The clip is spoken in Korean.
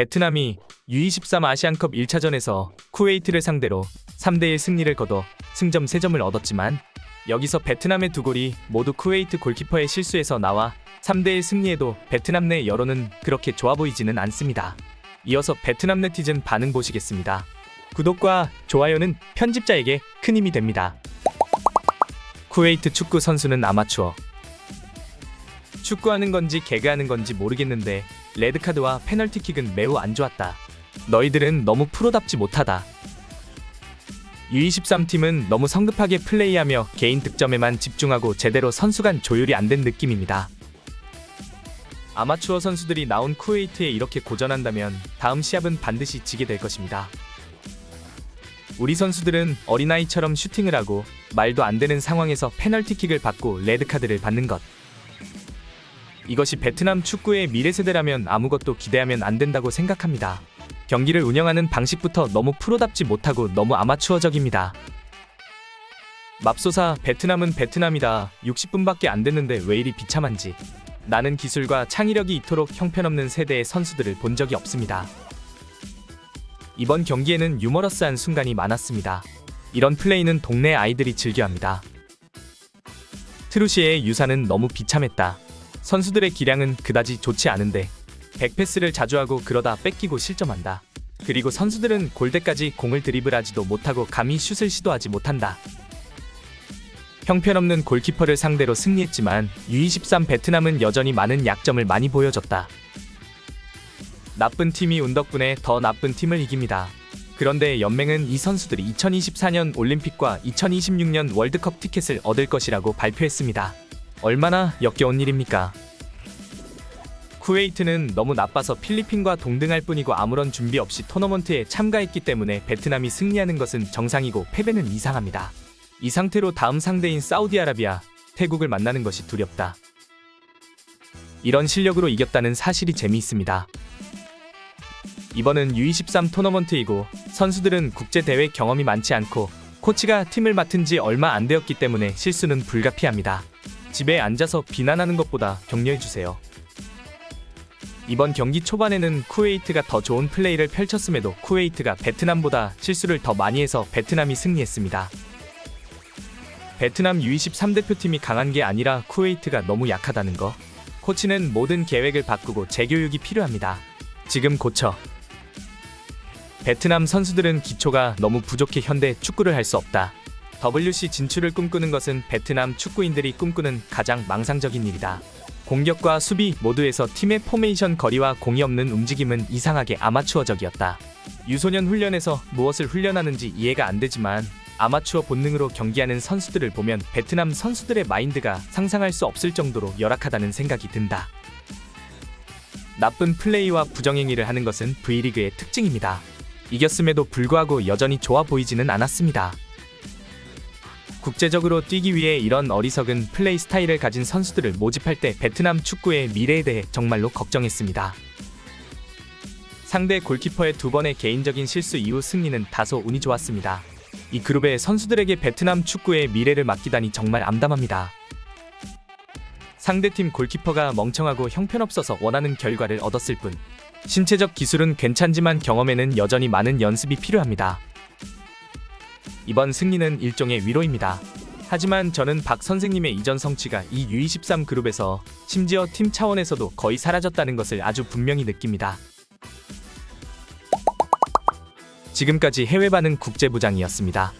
베트남이 U23 아시안컵 1차전에서 쿠웨이트를 상대로 3대1 승리를 거둬 승점 3점을 얻었지만 여기서 베트남의 두 골이 모두 쿠웨이트 골키퍼의 실수에서 나와 3대1 승리에도 베트남 내 여론은 그렇게 좋아 보이지는 않습니다. 이어서 베트남 네티즌 반응 보시겠습니다. 구독과 좋아요는 편집자에게 큰 힘이 됩니다. 쿠웨이트 축구 선수는 아마추어. 축구하는 건지 개그하는 건지 모르겠는데 레드카드와 페널티킥은 매우 안 좋았다. 너희들은 너무 프로답지 못하다. U23 팀은 너무 성급하게 플레이하며 개인 득점에만 집중하고 제대로 선수 간 조율이 안 된 느낌입니다. 아마추어 선수들이 나온 쿠웨이트에 이렇게 고전한다면 다음 시합은 반드시 지게 될 것입니다. 우리 선수들은 어린아이처럼 슈팅을 하고 말도 안 되는 상황에서 페널티킥을 받고 레드카드를 받는 것. 이것이 베트남 축구의 미래 세대라면 아무것도 기대하면 안 된다고 생각합니다. 경기를 운영하는 방식부터 너무 프로답지 못하고 너무 아마추어적입니다. 맙소사 베트남은 베트남이다. 60분밖에 안 됐는데 왜 이리 비참한지. 나는 기술과 창의력이 이토록 형편없는 세대의 선수들을 본 적이 없습니다. 이번 경기에는 유머러스한 순간이 많았습니다. 이런 플레이는 동네 아이들이 즐겨합니다. 트루시의 유사는 너무 비참했다. 선수들의 기량은 그다지 좋지 않은데 백패스를 자주 하고 그러다 뺏기고 실점한다. 그리고 선수들은 골대까지 공을 드리블하지도 못하고 감히 슛을 시도하지 못한다. 형편없는 골키퍼를 상대로 승리했지만 U23 베트남은 여전히 많은 약점을 많이 보여줬다. 나쁜 팀이 운 덕분에 더 나쁜 팀을 이깁니다. 그런데 연맹은 이 선수들이 2024년 올림픽과 2026년 월드컵 티켓을 얻을 것이라고 발표했습니다. 얼마나 역겨운 일입니까? 쿠웨이트는 너무 나빠서 필리핀과 동등할 뿐이고 아무런 준비 없이 토너먼트에 참가했기 때문에 베트남이 승리하는 것은 정상이고 패배는 이상합니다. 이 상태로 다음 상대인 사우디아라비아, 태국을 만나는 것이 두렵다. 이런 실력으로 이겼다는 사실이 재미있습니다. 이번은 U23 토너먼트이고 선수들은 국제 대회 경험이 많지 않고 코치가 팀을 맡은 지 얼마 안 되었기 때문에 실수는 불가피합니다. 집에 앉아서 비난하는 것보다 격려해 주세요. 이번 경기 초반에는 쿠웨이트가 더 좋은 플레이를 펼쳤음에도 쿠웨이트가 베트남보다 실수를 더 많이 해서 베트남이 승리했습니다. 베트남 U23 대표팀이 강한 게 아니라 쿠웨이트가 너무 약하다는 거. 코치는 모든 계획을 바꾸고 재교육이 필요합니다. 지금 고쳐. 베트남 선수들은 기초가 너무 부족해 현대 축구를 할 수 없다. WC 진출을 꿈꾸는 것은 베트남 축구인들이 꿈꾸는 가장 망상적인 일이다. 공격과 수비 모두에서 팀의 포메이션 거리와 공이 없는 움직임은 이상하게 아마추어적이었다. 유소년 훈련에서 무엇을 훈련하는지 이해가 안 되지만 아마추어 본능으로 경기하는 선수들을 보면 베트남 선수들의 마인드가 상상할 수 없을 정도로 열악하다는 생각이 든다. 나쁜 플레이와 부정행위를 하는 것은 V리그의 특징입니다. 이겼음에도 불구하고 여전히 좋아 보이지는 않았습니다. 국제적으로 뛰기 위해 이런 어리석은 플레이 스타일을 가진 선수들을 모집할 때 베트남 축구의 미래에 대해 정말로 걱정했습니다. 상대 골키퍼의 두 번의 개인적인 실수 이후 승리는 다소 운이 좋았습니다. 이 그룹의 선수들에게 베트남 축구의 미래를 맡기다니 정말 암담합니다. 상대팀 골키퍼가 멍청하고 형편없어서 원하는 결과를 얻었을 뿐 신체적 기술은 괜찮지만 경험에는 여전히 많은 연습이 필요합니다. 이번 승리는 일종의 위로입니다. 하지만 저는 박 선생님의 이전 성취가 이 U23 그룹에서 심지어 팀 차원에서도 거의 사라졌다는 것을 아주 분명히 느낍니다. 지금까지 해외 반응 국제부장이었습니다.